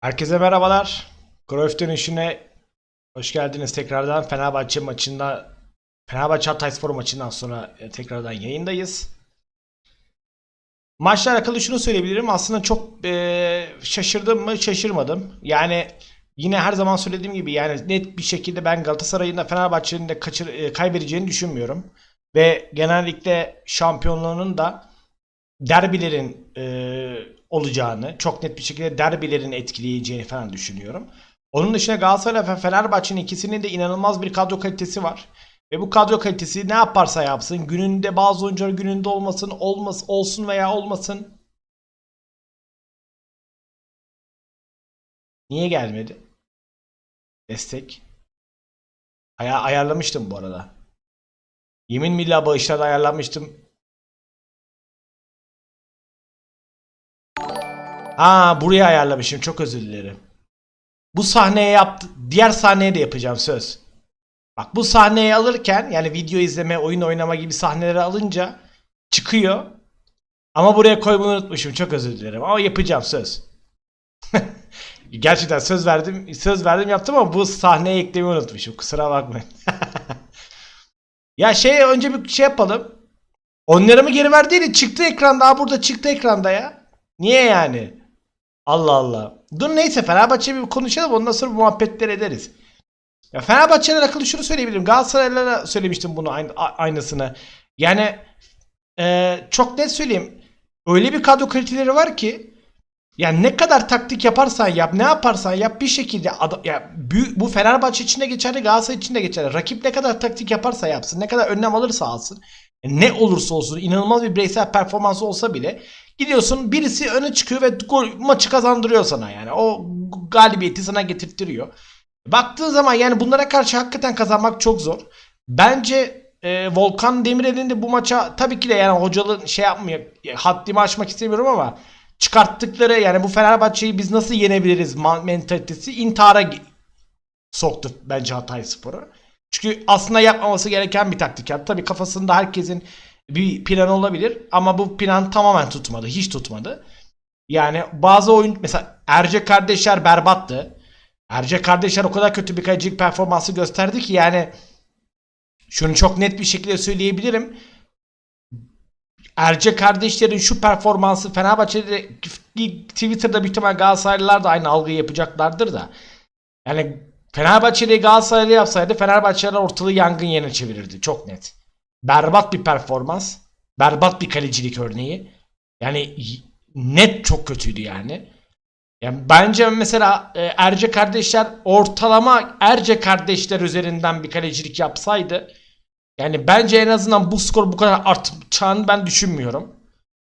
Herkese merhabalar. Cruyff dönüşüne hoş geldiniz tekrardan. Fenerbahçe maçında Fenerbahçe Hatayspor maçından sonra e, tekrardan yayındayız. Maçla alakalı şunu söyleyebilirim. Aslında çok e, şaşırdım mı? Şaşırmadım. Yani yine her zaman söylediğim gibi yani net bir şekilde ben Galatasaray'ın da Fenerbahçe'nin de kaçır, e, kaybedeceğini düşünmüyorum. Ve genellikle şampiyonluğunun da derbilerin e, olacağını, çok net bir şekilde derbilerin etkileyeceğini falan düşünüyorum. Onun dışında Galatasaray ve Fenerbahçe'nin ikisinin de inanılmaz bir kadro kalitesi var. Ve bu kadro kalitesi ne yaparsa yapsın, gününde bazı oyuncular gününde olmasın, olmaz, olsun veya olmasın. Niye gelmedi? Destek. Aya ayarlamıştım bu arada. Yemin millah bağışlarda ayarlamıştım. Aa buraya ayarlamışım. Çok özür dilerim. Bu sahneye yaptı. Diğer sahneye de yapacağım söz. Bak bu sahneyi alırken yani video izleme, oyun oynama gibi sahneleri alınca çıkıyor. Ama buraya koymayı unutmuşum. Çok özür dilerim. Ama yapacağım söz. Gerçekten söz verdim. Söz verdim yaptım ama bu sahneye eklemeyi unutmuşum. Kusura bakmayın. ya şey önce bir şey yapalım. Onları geri ver değil de çıktı ekranda. Aa burada çıktı ekranda ya. Niye yani? Allah Allah. Dur neyse Fenerbahçe bir konuşalım ondan sonra bu muhabbetleri ederiz. Ya Fenerbahçe'yle alakalı şunu söyleyebilirim. Galatasaray'la söylemiştim bunu aynı, a- aynısını. Yani e, çok net söyleyeyim. Öyle bir kadro kaliteleri var ki yani ne kadar taktik yaparsan yap, ne yaparsan yap bir şekilde adam, ya büyük, bu Fenerbahçe için de geçerli, Galatasaray için de geçerli. Rakip ne kadar taktik yaparsa yapsın, ne kadar önlem alırsa alsın, ne olursa olsun inanılmaz bir bireysel performansı olsa bile gidiyorsun birisi öne çıkıyor ve gol, maçı kazandırıyor sana yani. O galibiyeti sana getirtiyor. Baktığın zaman yani bunlara karşı hakikaten kazanmak çok zor. Bence e, Volkan Demirel'in de bu maça tabii ki de yani hocalığın şey yapmıyor. Haddimi aşmak istemiyorum ama çıkarttıkları yani bu Fenerbahçe'yi biz nasıl yenebiliriz mentalitesi intihara soktu bence Hatay Spor'u. Çünkü aslında yapmaması gereken bir taktik yaptı. Tabii kafasında herkesin bir plan olabilir ama bu plan tamamen tutmadı. Hiç tutmadı. Yani bazı oyun mesela Erce kardeşler berbattı. Erce kardeşler o kadar kötü bir kalecilik performansı gösterdi ki yani şunu çok net bir şekilde söyleyebilirim. Erce kardeşlerin şu performansı Fenerbahçe'de Twitter'da büyük ihtimal Galatasaraylılar da aynı algıyı yapacaklardır da. Yani Fenerbahçe'de Galatasaray'da yapsaydı Fenerbahçe'ler ortalığı yangın yerine çevirirdi. Çok net. Berbat bir performans. Berbat bir kalecilik örneği. Yani net çok kötüydü yani. Yani bence mesela e, Erce kardeşler ortalama Erce kardeşler üzerinden bir kalecilik yapsaydı yani bence en azından bu skor bu kadar artacağını ben düşünmüyorum.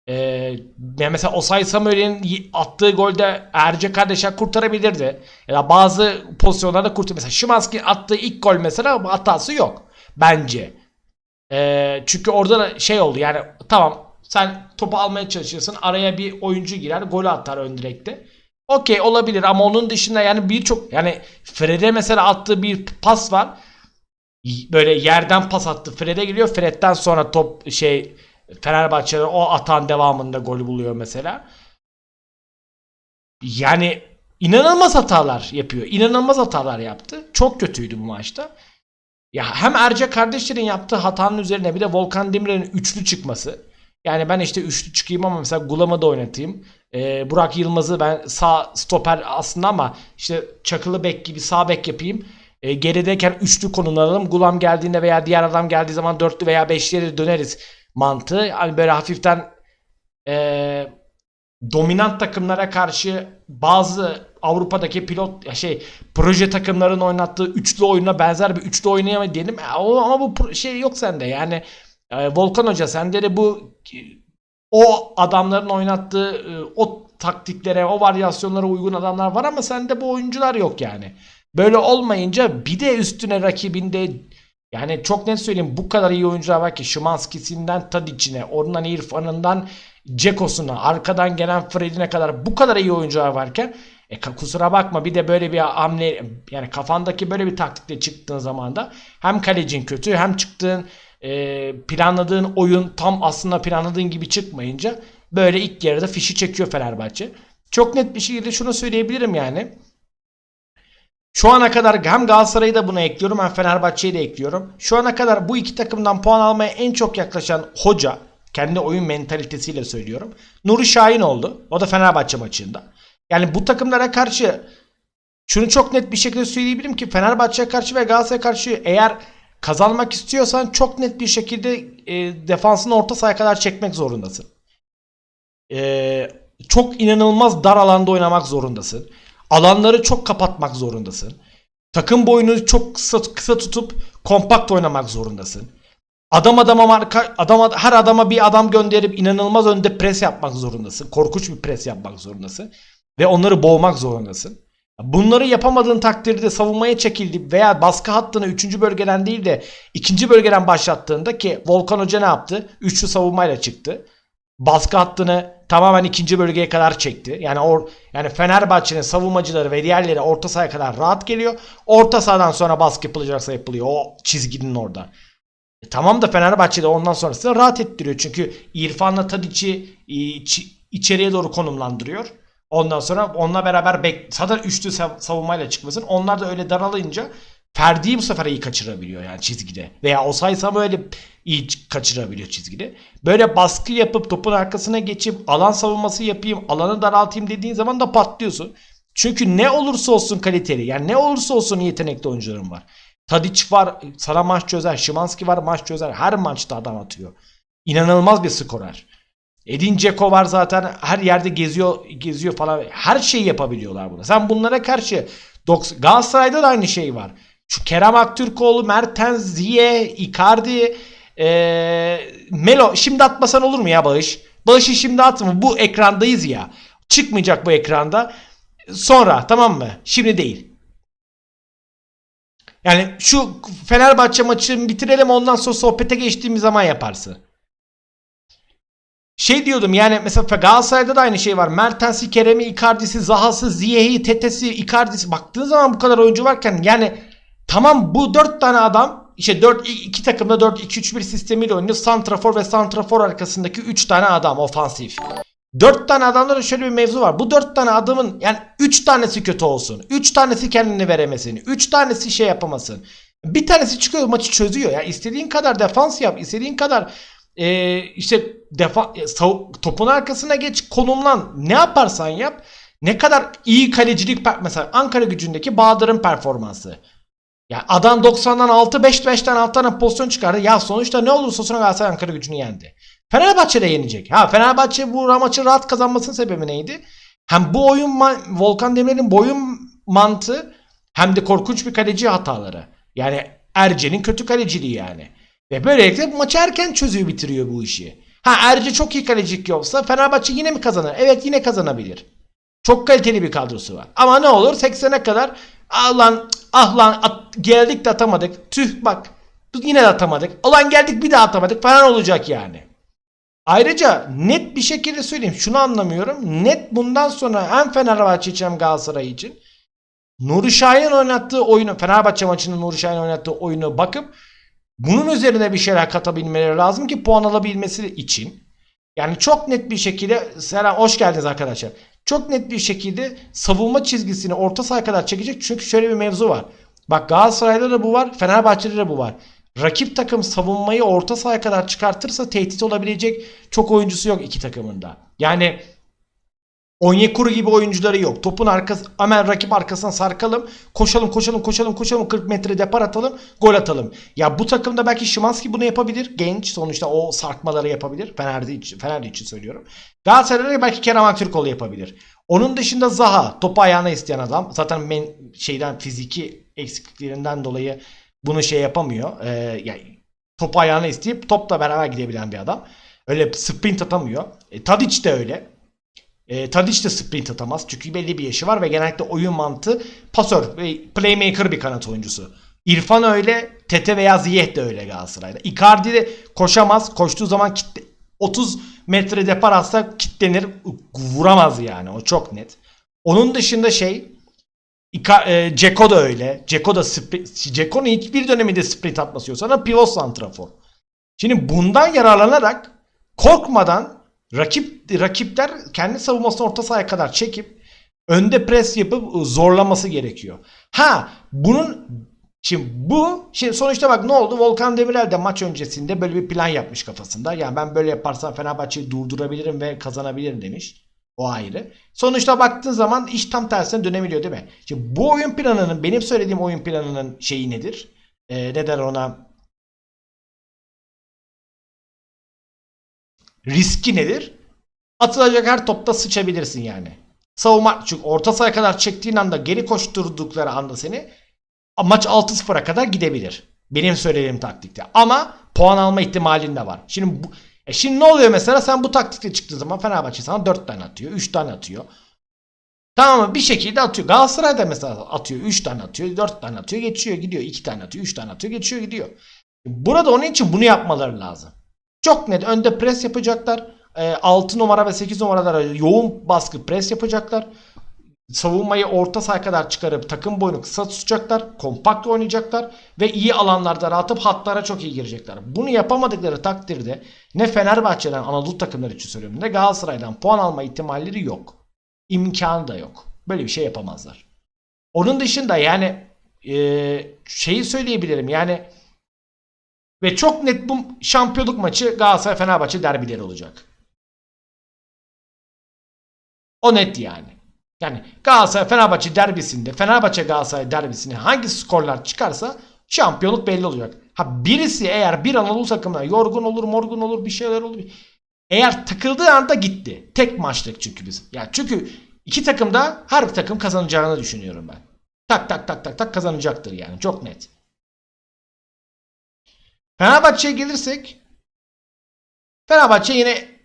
Ee, mesela Osay Samuel'in attığı golde Erce kardeşler kurtarabilirdi. Ya bazı pozisyonlarda kurtar. Mesela Şimanski'nin attığı ilk gol mesela hatası yok. Bence. Ee, çünkü orada da şey oldu yani tamam sen topu almaya çalışıyorsun araya bir oyuncu girer golü atar ön direkte. Okey olabilir ama onun dışında yani birçok yani Fred'e mesela attığı bir pas var. Böyle yerden pas attı. Fred'e geliyor. Fred'den sonra top şey Fenerbahçe'de o atan devamında golü buluyor mesela. Yani inanılmaz hatalar yapıyor. İnanılmaz hatalar yaptı. Çok kötüydü bu maçta. Ya hem Erce kardeşlerin yaptığı hatanın üzerine bir de Volkan Demirel'in üçlü çıkması. Yani ben işte üçlü çıkayım ama mesela Gulam'ı da oynatayım. Ee, Burak Yılmaz'ı ben sağ stoper aslında ama işte çakılı bek gibi sağ bek yapayım. Ee, gerideyken üçlü konumlanalım. Gulam geldiğinde veya diğer adam geldiği zaman dörtlü veya beşleri döneriz mantığı. Hani böyle hafiften ee, dominant takımlara karşı bazı Avrupa'daki pilot şey proje takımların oynattığı üçlü oyuna benzer bir üçlü oynayamadı diyelim. Ama bu şey yok sende. Yani e, Volkan Hoca sende de bu e, o adamların oynattığı e, o taktiklere, o varyasyonlara uygun adamlar var ama sende bu oyuncular yok yani. Böyle olmayınca bir de üstüne rakibinde yani çok net söyleyeyim bu kadar iyi oyuncular var ki Şimanski'sinden Tadic'ine, oradan İrfan'ından Cekos'una, arkadan gelen Fred'ine kadar bu kadar iyi oyuncular varken e, kusura bakma bir de böyle bir hamle yani kafandaki böyle bir taktikle çıktığın zaman da hem kalecin kötü hem çıktığın e, planladığın oyun tam aslında planladığın gibi çıkmayınca böyle ilk yarıda fişi çekiyor Fenerbahçe. çok net bir şekilde şunu söyleyebilirim yani. Şu ana kadar hem Galatasaray'ı da buna ekliyorum hem Fenerbahçe'yi de ekliyorum. Şu ana kadar bu iki takımdan puan almaya en çok yaklaşan hoca, kendi oyun mentalitesiyle söylüyorum. Nuri Şahin oldu. O da Fenerbahçe maçında. Yani bu takımlara karşı şunu çok net bir şekilde söyleyebilirim ki Fenerbahçe'ye karşı ve Galatasaray'a karşı eğer kazanmak istiyorsan çok net bir şekilde e, defansını orta sahaya kadar çekmek zorundasın. E, çok inanılmaz dar alanda oynamak zorundasın. Alanları çok kapatmak zorundasın. Takım boyunu çok kısa, kısa tutup kompakt oynamak zorundasın. Adam adama marka, adam her adama bir adam gönderip inanılmaz önde pres yapmak zorundasın. Korkunç bir pres yapmak zorundasın ve onları boğmak zorundasın. Bunları yapamadığın takdirde savunmaya çekildi veya baskı hattını 3. bölgeden değil de 2. bölgeden başlattığında ki Volkan Hoca ne yaptı? Üçlü savunmayla çıktı. Baskı hattını tamamen ikinci bölgeye kadar çekti. Yani or, yani Fenerbahçe'nin savunmacıları ve diğerleri orta sahaya kadar rahat geliyor. Orta sahadan sonra baskı yapılacaksa yapılıyor o çizginin orada. E tamam da Fenerbahçe'de ondan sonrasında rahat ettiriyor. Çünkü İrfan'la Tadic'i iç, içeriye doğru konumlandırıyor. Ondan sonra onunla beraber bek zaten üçlü sav- savunmayla çıkmasın. Onlar da öyle daralınca Ferdi'yi bu sefer iyi kaçırabiliyor yani çizgide. Veya Osay böyle iyi kaçırabiliyor çizgide. Böyle baskı yapıp topun arkasına geçip alan savunması yapayım, alanı daraltayım dediğin zaman da patlıyorsun. Çünkü ne olursa olsun kaliteli. Yani ne olursa olsun yetenekli oyuncuların var. Tadic var, sana maç çözer. Şimanski var, maç çözer. Her maçta adam atıyor. İnanılmaz bir skorer. Edin Dzeko var zaten her yerde geziyor geziyor falan. Her şeyi yapabiliyorlar burada. Sen bunlara karşı Galatasaray'da da aynı şey var. Şu Kerem Aktürkoğlu, Mertens, Ziye, Icardi, ee, Melo şimdi atmasan olur mu ya Bağış? Bağış'ı şimdi atma. Bu ekrandayız ya. Çıkmayacak bu ekranda. Sonra tamam mı? Şimdi değil. Yani şu Fenerbahçe maçını bitirelim ondan sonra sohbete geçtiğimiz zaman yaparsın. Şey diyordum yani mesela Galatasaray'da da aynı şey var. Mertens'i, Kerem'i, Icardi'si, Zaha'sı, Ziye'yi, Tetes'i, Icardi'si baktığın zaman bu kadar oyuncu varken yani tamam bu 4 tane adam işte 4 iki takımda 4-2-3-1 sistemiyle oynuyor. Santrafor ve santrafor arkasındaki 3 tane adam ofansif. 4 tane adamda da şöyle bir mevzu var. Bu 4 tane adamın yani 3 tanesi kötü olsun. 3 tanesi kendini veremesin. 3 tanesi şey yapamasın. Bir tanesi çıkıyor maçı çözüyor. Yani istediğin kadar defans yap. istediğin kadar e, işte defa, e, topun arkasına geç konumlan. Ne yaparsan yap. Ne kadar iyi kalecilik mesela Ankara gücündeki Bahadır'ın performansı. Ya adam 90'dan 6 5 5'ten 6 tane pozisyon çıkardı. Ya sonuçta ne olursa olsun Galatasaray Ankara gücünü yendi. Fenerbahçe de yenecek. Ha Fenerbahçe bu maçı rahat kazanmasının sebebi neydi? Hem bu oyun Volkan Demirel'in boyun mantığı hem de korkunç bir kaleci hataları. Yani Erce'nin kötü kaleciliği yani. Ve böylelikle maçı erken çözüyor bitiriyor bu işi. Ha Erce çok iyi kalecilik yoksa Fenerbahçe yine mi kazanır? Evet yine kazanabilir. Çok kaliteli bir kadrosu var. Ama ne olur 80'e kadar ah lan ah lan at- geldik de atamadık. Tüh bak yine de atamadık. Ulan geldik bir daha atamadık falan olacak yani. Ayrıca net bir şekilde söyleyeyim şunu anlamıyorum. Net bundan sonra hem Fenerbahçe için hem Galatasaray için Nuri Şahin oynattığı oyunu Fenerbahçe maçında Nuri Şahin oynattığı oyunu bakıp bunun üzerine bir şeyler katabilmeleri lazım ki puan alabilmesi için. Yani çok net bir şekilde selam hoş geldiniz arkadaşlar. Çok net bir şekilde savunma çizgisini orta sahaya kadar çekecek. Çünkü şöyle bir mevzu var. Bak Galatasaray'da da bu var. Fenerbahçe'de de bu var. Rakip takım savunmayı orta sahaya kadar çıkartırsa tehdit olabilecek çok oyuncusu yok iki takımında. Yani Onyekuru gibi oyuncuları yok. Topun arkası hemen rakip arkasına sarkalım. Koşalım koşalım koşalım koşalım 40 metre depar atalım. Gol atalım. Ya bu takımda belki Şimanski bunu yapabilir. Genç sonuçta o sarkmaları yapabilir. Fener'de için, Fener'de için söylüyorum. Galatasaray'da belki Kerem Aktürkoğlu yapabilir. Onun dışında Zaha topu ayağına isteyen adam. Zaten men, şeyden fiziki eksikliklerinden dolayı bunu şey yapamıyor. Ee, yani topu ayağına isteyip topla beraber gidebilen bir adam. Öyle sprint atamıyor. E, Tadic de öyle. E, Tadic de sprint atamaz. Çünkü belli bir yaşı var ve genellikle oyun mantığı pasör ve playmaker bir kanat oyuncusu. İrfan öyle, Tete veya Ziyeh de öyle Galatasaray'da. Icardi de koşamaz. Koştuğu zaman kitle, 30 metre depar atsa kitlenir. Vuramaz yani. O çok net. Onun dışında şey Ika, e, Ceko da öyle. Ceko da Ceko'nun hiçbir döneminde sprint atması yok. Sana pivot santrafor. Şimdi bundan yararlanarak korkmadan rakip rakipler kendi savunmasını orta sahaya kadar çekip önde pres yapıp zorlaması gerekiyor. Ha bunun şimdi bu şimdi sonuçta bak ne oldu? Volkan Demirel de maç öncesinde böyle bir plan yapmış kafasında. Yani ben böyle yaparsam Fenerbahçe'yi durdurabilirim ve kazanabilirim demiş. O ayrı. Sonuçta baktığın zaman iş tam tersine dönebiliyor değil mi? Şimdi bu oyun planının benim söylediğim oyun planının şeyi nedir? Ee, ne der ona? Riski nedir? Atılacak her topta sıçabilirsin yani. Savunma çünkü orta sahaya kadar çektiğin anda geri koşturdukları anda seni maç 6-0'a kadar gidebilir. Benim söylediğim taktikte. Ama puan alma ihtimalin de var. Şimdi bu, e şimdi ne oluyor mesela sen bu taktikle çıktığı zaman Fenerbahçe sana 4 tane atıyor, 3 tane atıyor. Tamam mı? Bir şekilde atıyor. Galatasaray da mesela atıyor. 3 tane atıyor, 4 tane atıyor, geçiyor gidiyor. 2 tane atıyor, 3 tane atıyor, geçiyor gidiyor. Burada onun için bunu yapmaları lazım. Çok net önde pres yapacaklar. 6 numara ve 8 numaralara yoğun baskı pres yapacaklar. Savunmayı orta saha kadar çıkarıp takım boyunu kısa tutacaklar. Kompakt oynayacaklar. Ve iyi alanlarda rahatıp hatlara çok iyi girecekler. Bunu yapamadıkları takdirde ne Fenerbahçe'den Anadolu takımları için söylüyorum ne Galatasaray'dan puan alma ihtimalleri yok. İmkanı da yok. Böyle bir şey yapamazlar. Onun dışında yani e, şeyi söyleyebilirim yani ve çok net bu şampiyonluk maçı Galatasaray Fenerbahçe derbileri olacak. O net yani. Yani Galatasaray Fenerbahçe derbisinde, Fenerbahçe Galatasaray derbisinde hangi skorlar çıkarsa şampiyonluk belli olacak. Ha birisi eğer bir Anadolu takımına yorgun olur, morgun olur, bir şeyler olur. Eğer takıldığı anda gitti. Tek maçlık çünkü biz. Yani çünkü iki takım da her takım kazanacağını düşünüyorum ben. Tak tak tak tak tak kazanacaktır yani. Çok net. Fenerbahçe'ye gelirsek Fenerbahçe yine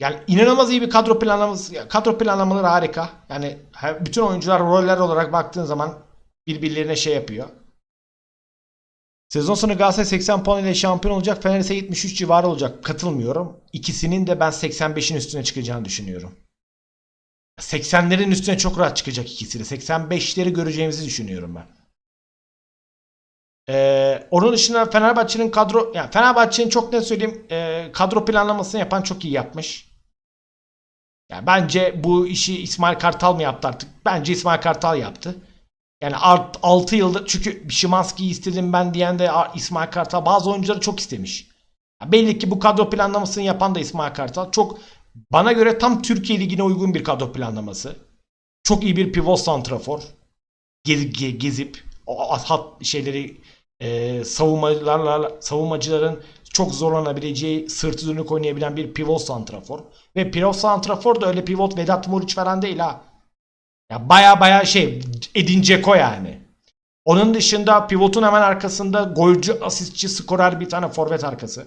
yani inanılmaz iyi bir kadro planlaması kadro planlamaları harika. Yani bütün oyuncular roller olarak baktığın zaman birbirlerine şey yapıyor. Sezon sonu Galatasaray 80 puan ile şampiyon olacak. Fener ise 73 civarı olacak. Katılmıyorum. İkisinin de ben 85'in üstüne çıkacağını düşünüyorum. 80'lerin üstüne çok rahat çıkacak ikisi de. 85'leri göreceğimizi düşünüyorum ben. Ee, onun dışında Fenerbahçe'nin kadro yani Fenerbahçe'nin çok net söyleyeyim e, kadro planlamasını yapan çok iyi yapmış. Yani bence bu işi İsmail Kartal mı yaptı artık? Bence İsmail Kartal yaptı. Yani 6 yılda çünkü Şimanski'yi istedim ben diyen de İsmail Kartal bazı oyuncuları çok istemiş. Yani belli ki bu kadro planlamasını yapan da İsmail Kartal. Çok bana göre tam Türkiye Ligi'ne uygun bir kadro planlaması. Çok iyi bir pivot santrafor. Gezip, gezip o hat şeyleri e, savunmalarla savunmacıların çok zorlanabileceği sırtı dönük oynayabilen bir pivot santrafor. Ve pivot santrafor da öyle pivot Vedat Muriç falan değil ha. Ya baya baya şey Edin Dzeko yani. Onun dışında pivotun hemen arkasında golcü, asistçi, skorer bir tane forvet arkası.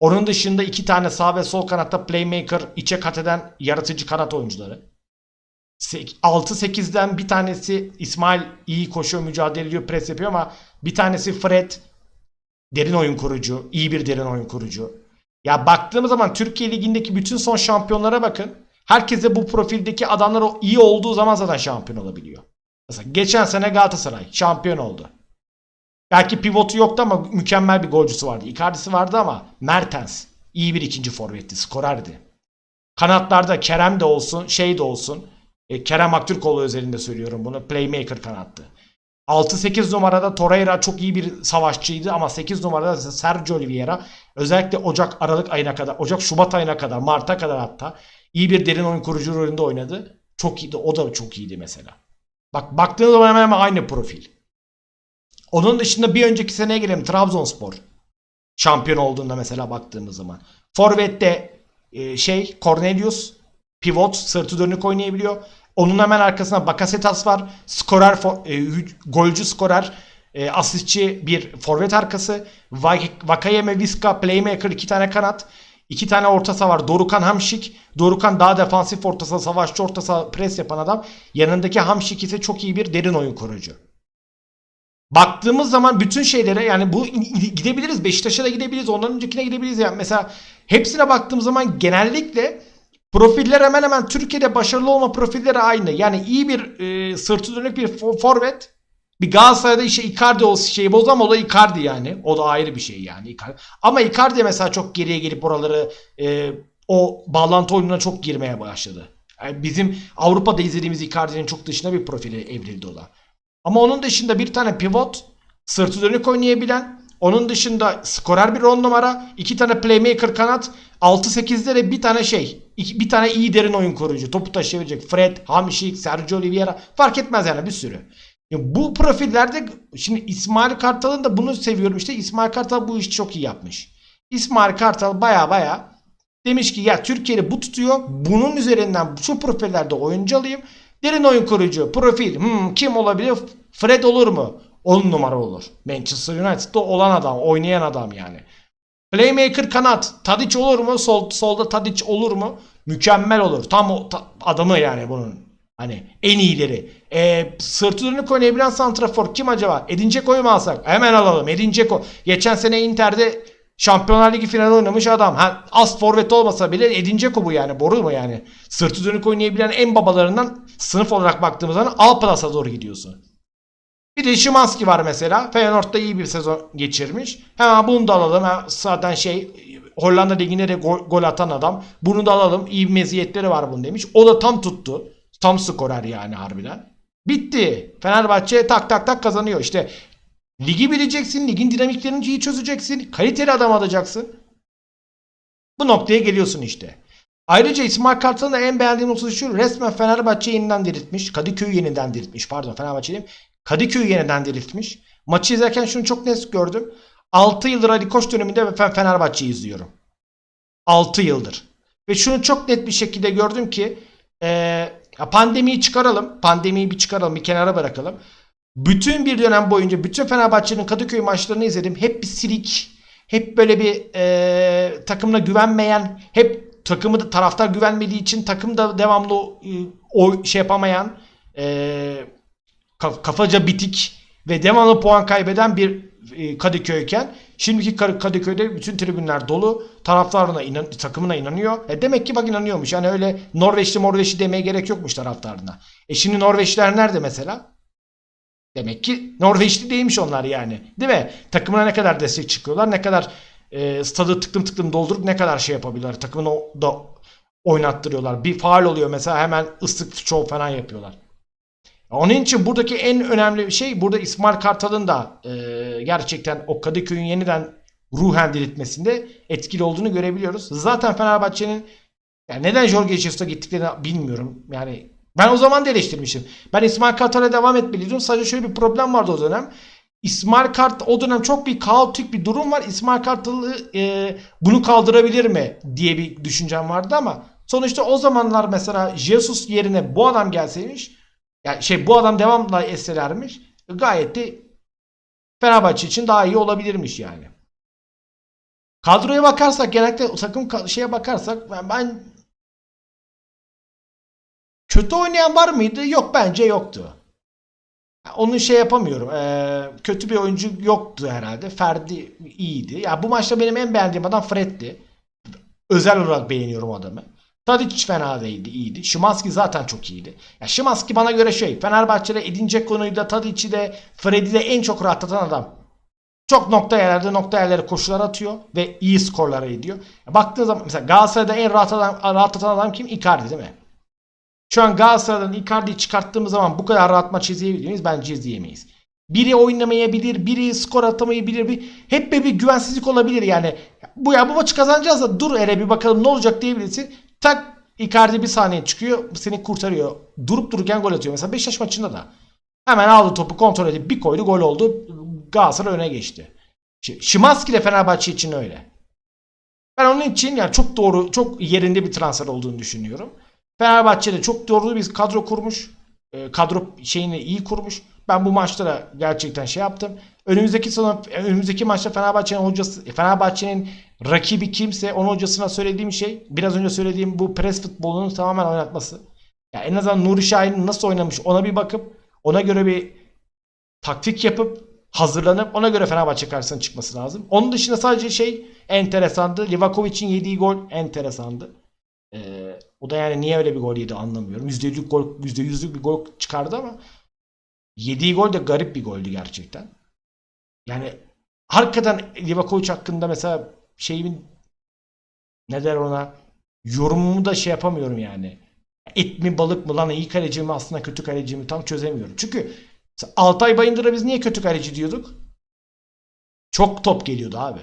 Onun dışında iki tane sağ ve sol kanatta playmaker, içe kat eden yaratıcı kanat oyuncuları. 6-8'den bir tanesi İsmail iyi koşuyor, mücadele ediyor, pres yapıyor ama bir tanesi Fred derin oyun kurucu, iyi bir derin oyun kurucu. Ya baktığımız zaman Türkiye Ligi'ndeki bütün son şampiyonlara bakın. Herkese bu profildeki adamlar iyi olduğu zaman zaten şampiyon olabiliyor. Mesela geçen sene Galatasaray şampiyon oldu. Belki pivotu yoktu ama mükemmel bir golcüsü vardı. Icardi'si vardı ama Mertens iyi bir ikinci forvetti, skorerdi. Kanatlarda Kerem de olsun, şey de olsun. E, Kerem Aktürkoğlu özelinde söylüyorum bunu. Playmaker kanattı. 6-8 numarada Torreira çok iyi bir savaşçıydı ama 8 numarada Sergio Oliveira özellikle Ocak Aralık ayına kadar, Ocak Şubat ayına kadar, Mart'a kadar hatta iyi bir derin oyun kurucu rolünde oynadı. Çok iyiydi. O da çok iyiydi mesela. Bak baktığınız zaman hemen hemen aynı profil. Onun dışında bir önceki seneye gelelim. Trabzonspor. Şampiyon olduğunda mesela baktığımız zaman. Forvet'te e, şey Cornelius pivot sırtı dönük oynayabiliyor. Onun hemen arkasında Bakasetas var. Skorer, e, golcü skorer, e, asistçi bir forvet arkası. Vakayeme Viska playmaker iki tane kanat. iki tane orta saha var. Dorukan Hamşik. Dorukan daha defansif orta saha, savaşçı orta saha pres yapan adam. Yanındaki Hamşik ise çok iyi bir derin oyun kurucu. Baktığımız zaman bütün şeylere yani bu gidebiliriz. Beşiktaş'a da gidebiliriz. Ondan öncekine gidebiliriz. Yani mesela hepsine baktığımız zaman genellikle Profiller hemen hemen Türkiye'de başarılı olma profilleri aynı. Yani iyi bir e, sırtı dönük bir forvet. Bir Galatasaray'da işte Icardi o şeyi boz ama o da Icardi yani. O da ayrı bir şey yani. Icardi. Ama Icardi mesela çok geriye gelip oraları e, o bağlantı oyununa çok girmeye başladı. Yani bizim Avrupa'da izlediğimiz Icardi'nin çok dışında bir profili evrildi o da. Ama onun dışında bir tane pivot, sırtı dönük oynayabilen, onun dışında skorer bir 10 numara, iki tane playmaker kanat, 6-8'de de bir tane şey, iki- bir tane iyi derin oyun koruyucu. Topu taşıyabilecek Fred, Hamşik, Sergio Oliveira fark etmez yani bir sürü. Ya bu profillerde şimdi İsmail Kartal'ın da bunu seviyorum işte İsmail Kartal bu işi çok iyi yapmış. İsmail Kartal baya baya demiş ki ya Türkiye'de bu tutuyor. Bunun üzerinden şu profillerde oyuncu alayım. Derin oyun koruyucu profil hmm, kim olabilir? Fred olur mu? 10 numara olur. Manchester United'da olan adam, oynayan adam yani. Playmaker kanat. Tadic olur mu? Sol, solda Tadic olur mu? Mükemmel olur. Tam o ta- adamı yani bunun. Hani en iyileri. E, sırtı dönük oynayabilen santrafor kim acaba? Edin Dzeko'yu mu alsak? Hemen alalım. Edin Dzeko. Geçen sene Inter'de Şampiyonlar Ligi finali oynamış adam. Ha, az forvet olmasa bile Edin Dzeko bu yani. Boru mu yani? Sırtı dönük oynayabilen en babalarından sınıf olarak baktığımız zaman A doğru gidiyorsun. Bir de Szymanski var mesela. Feyenoord'da iyi bir sezon geçirmiş. Hemen bunu da alalım. Ha, zaten şey Hollanda Ligi'nde de gol, atan adam. Bunu da alalım. İyi meziyetleri var bunun demiş. O da tam tuttu. Tam skorer yani harbiden. Bitti. Fenerbahçe tak tak tak kazanıyor. İşte ligi bileceksin. Ligin dinamiklerini iyi çözeceksin. Kaliteli adam alacaksın. Bu noktaya geliyorsun işte. Ayrıca İsmail Kartal'ın en beğendiğim noktası şu. Resmen Fenerbahçe yeniden diriltmiş. Kadıköy'ü yeniden diriltmiş. Pardon Fenerbahçe. Kadıköy'ü yeniden diriltmiş. Maçı izlerken şunu çok net gördüm. 6 yıldır Ali Koç döneminde ben Fenerbahçe'yi izliyorum. 6 yıldır. Ve şunu çok net bir şekilde gördüm ki ya pandemiyi çıkaralım. Pandemiyi bir çıkaralım. Bir kenara bırakalım. Bütün bir dönem boyunca bütün Fenerbahçe'nin Kadıköy maçlarını izledim. Hep bir silik. Hep böyle bir eee takımına güvenmeyen. Hep takımı da taraftar güvenmediği için takım da devamlı e, o şey yapamayan kaf- kafaca bitik ve devamlı puan kaybeden bir e, Kadıköy'ken şimdiki Kadıköy'de bütün tribünler dolu. Taraftarına inan takımına inanıyor. E demek ki bak inanıyormuş. Yani öyle Norveçli Morveçli demeye gerek yokmuş taraftarına. E şimdi Norveçliler nerede mesela? Demek ki Norveçli değilmiş onlar yani. Değil mi? Takımına ne kadar destek çıkıyorlar, ne kadar e, stadı tıklım tıklım doldurup ne kadar şey yapabiliyorlar. Takımını da oynattırıyorlar. Bir faal oluyor mesela hemen ıslık şov falan yapıyorlar. Onun için buradaki en önemli şey burada İsmail Kartal'ın da e, gerçekten o Kadıköy'ün yeniden ruhen diriltmesinde etkili olduğunu görebiliyoruz. Zaten Fenerbahçe'nin yani neden Jorge Jesus'a gittiklerini bilmiyorum. Yani ben o zaman da eleştirmişim. Ben İsmail Kartal'a devam etmeliydim. Sadece şöyle bir problem vardı o dönem. İsmail Kart o dönem çok bir kaotik bir durum var. İsmail Kartal'ı e, bunu kaldırabilir mi diye bir düşüncem vardı ama sonuçta o zamanlar mesela Jesus yerine bu adam gelseymiş yani şey bu adam devamla esselermiş. Gayet de Fenerbahçe için daha iyi olabilirmiş yani. Kadroya bakarsak genellikle ka- şeye bakarsak ben, ben kötü oynayan var mıydı? Yok bence yoktu. Onu şey yapamıyorum. Ee, kötü bir oyuncu yoktu herhalde. Ferdi iyiydi. Ya bu maçta benim en beğendiğim adam Fred'di. Özel olarak beğeniyorum adamı. Tadic fena değildi, iyiydi. Şimanski zaten çok iyiydi. Ya Şimanski bana göre şey, Fenerbahçe'de Edin Dzeko'yu da Tadic'i de Fred'i de en çok rahatlatan adam. Çok nokta yerlerde nokta yerlere koşular atıyor ve iyi skorlara ediyor. Ya baktığın zaman mesela Galatasaray'da en rahat adam, rahatlatan adam kim? Icardi değil mi? Şu an Galatasaray'dan Icardi'yi çıkarttığımız zaman bu kadar rahat maç izleyebilir miyiz? Bence izleyemeyiz. Biri oynamayabilir, biri skor atamayabilir. Bir, hep bir güvensizlik olabilir yani. Bu ya bu maçı kazanacağız da dur hele bir bakalım ne olacak diyebilirsin. Tak Icardi bir saniye çıkıyor seni kurtarıyor. Durup dururken gol atıyor. Mesela Beşiktaş maçında da. Hemen aldı topu kontrol edip bir koydu gol oldu. Galatasaray öne geçti. Şimanski ile Fenerbahçe için öyle. Ben onun için yani çok doğru, çok yerinde bir transfer olduğunu düşünüyorum. Fenerbahçe'de çok doğru bir kadro kurmuş. E, kadro şeyini iyi kurmuş. Ben bu maçta da gerçekten şey yaptım. Önümüzdeki sezon, önümüzdeki maçta Fenerbahçe'nin hocası, Fenerbahçe'nin rakibi kimse onun hocasına söylediğim şey biraz önce söylediğim bu pres futbolunun tamamen oynatması. Ya en azından Nuri Şahin nasıl oynamış ona bir bakıp ona göre bir taktik yapıp hazırlanıp ona göre Fenerbahçe karşısına çıkması lazım. Onun dışında sadece şey enteresandı. Livakovic'in yediği gol enteresandı. Ee, o da yani niye öyle bir gol yedi anlamıyorum. %100'lük gol, %100'lük bir gol çıkardı ama yediği gol de garip bir goldü gerçekten. Yani hakikaten Livakovic hakkında mesela şeyimin ne der ona yorumumu da şey yapamıyorum yani. Et mi balık mı lan iyi kaleci mi aslında kötü kaleci mi tam çözemiyorum. Çünkü Altay Bayındır'a biz niye kötü kaleci diyorduk? Çok top geliyordu abi.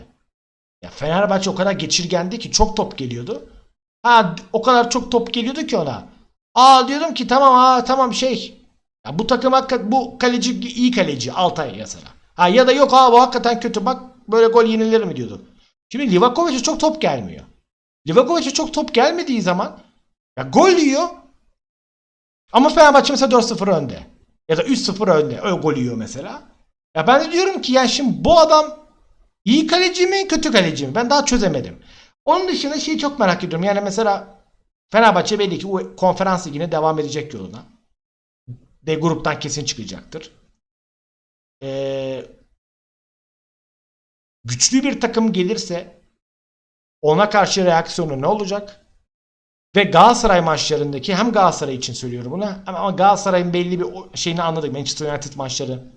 Ya Fenerbahçe o kadar geçirgendi ki çok top geliyordu. Ha o kadar çok top geliyordu ki ona. Aa diyordum ki tamam ha tamam şey. Ya bu takım hakikaten bu kaleci iyi kaleci Altay mesela. Ha ya da yok ha bu hakikaten kötü bak böyle gol yenilir mi diyorduk. Şimdi Livakovic'e çok top gelmiyor. Livakovic'e çok top gelmediği zaman ya gol yiyor. Ama Fenerbahçe mesela 4-0 önde. Ya da 3-0 önde. Öyle gol yiyor mesela. Ya ben de diyorum ki ya şimdi bu adam iyi kaleci mi kötü kaleci mi? Ben daha çözemedim. Onun dışında şeyi çok merak ediyorum. Yani mesela Fenerbahçe belli ki konferans ligine devam edecek yoluna. D gruptan kesin çıkacaktır. Ee, güçlü bir takım gelirse ona karşı reaksiyonu ne olacak? Ve Galatasaray maçlarındaki hem Galatasaray için söylüyorum bunu ama Galatasaray'ın belli bir şeyini anladık. Manchester United maçları.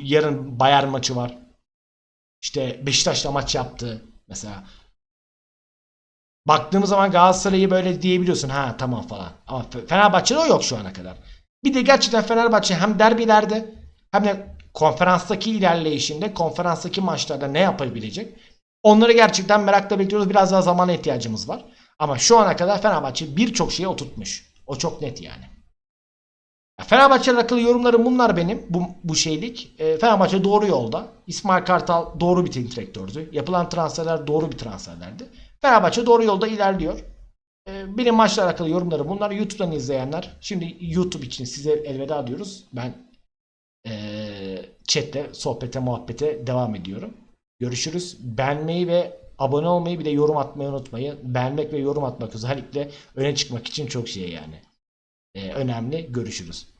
Yarın Bayern maçı var. İşte Beşiktaş'la maç yaptı mesela. Baktığımız zaman Galatasaray'ı böyle diyebiliyorsun ha tamam falan. Ama Fe- Fenerbahçe'de o yok şu ana kadar. Bir de gerçekten Fenerbahçe hem derbilerde hem de konferanstaki ilerleyişinde konferanstaki maçlarda ne yapabilecek? Onları gerçekten merakla bekliyoruz. Biraz daha zamana ihtiyacımız var. Ama şu ana kadar Fenerbahçe birçok şeye oturtmuş. O çok net yani. Ya Fenerbahçe alakalı yorumlarım bunlar benim. Bu, bu şeylik. E, Fenerbahçe doğru yolda. İsmail Kartal doğru bir teknik direktördü. Yapılan transferler doğru bir transferlerdi. Fenerbahçe doğru yolda ilerliyor. E, benim maçla alakalı yorumlarım bunlar. YouTube'dan izleyenler. Şimdi YouTube için size elveda diyoruz. Ben e, chatte, sohbete, muhabbete devam ediyorum. Görüşürüz. Beğenmeyi ve abone olmayı bir de yorum atmayı unutmayın. Beğenmek ve yorum atmak özellikle öne çıkmak için çok şey yani. E, önemli. Görüşürüz.